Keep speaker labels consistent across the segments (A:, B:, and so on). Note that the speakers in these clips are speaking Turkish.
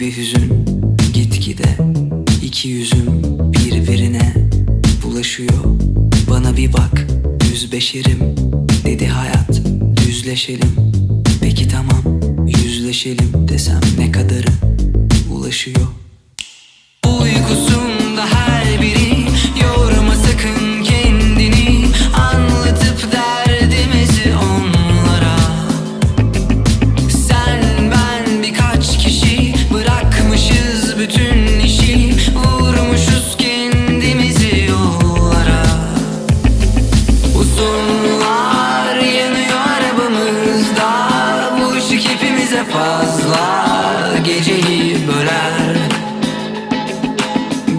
A: Bir hüzün gitgide. İki yüzüm birbirine bulaşıyor. Bana bir bak düz beşerim dedi hayat. Düzleşelim Peki tamam yüzleşelim desem ne kadarı ulaşıyor? Fazla Geceyi böler.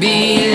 A: Bilmem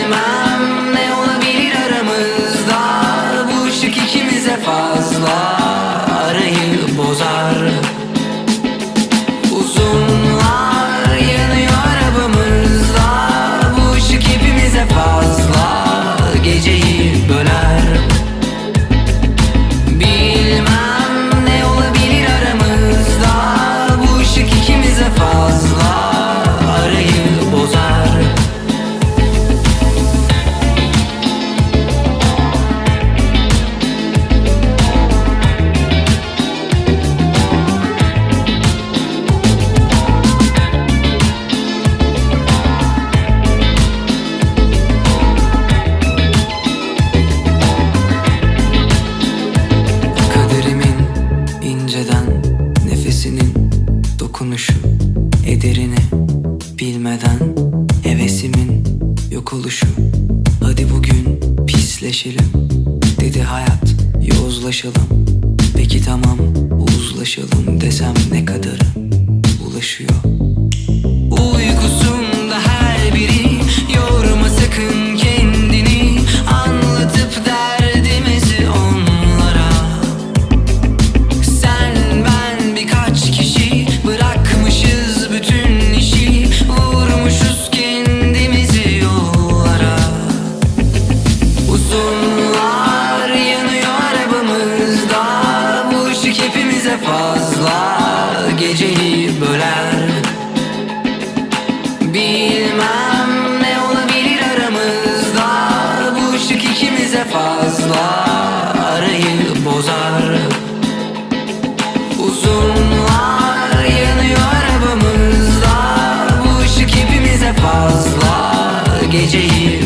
A: inceden nefesinin dokunuşu ederini bilmeden hevesimin yok oluşu. Hadi bugün pisleşelim dedi hayat yozlaşalım. Peki tamam uzlaşalım desem ne kadarı fazla geceni böler. Bilmem ne olabilir aramızda Bu ışık ikimize fazla arayı bozar. Uzunlar yanıyor arabamızda Bu ışık hepimize fazla geceyi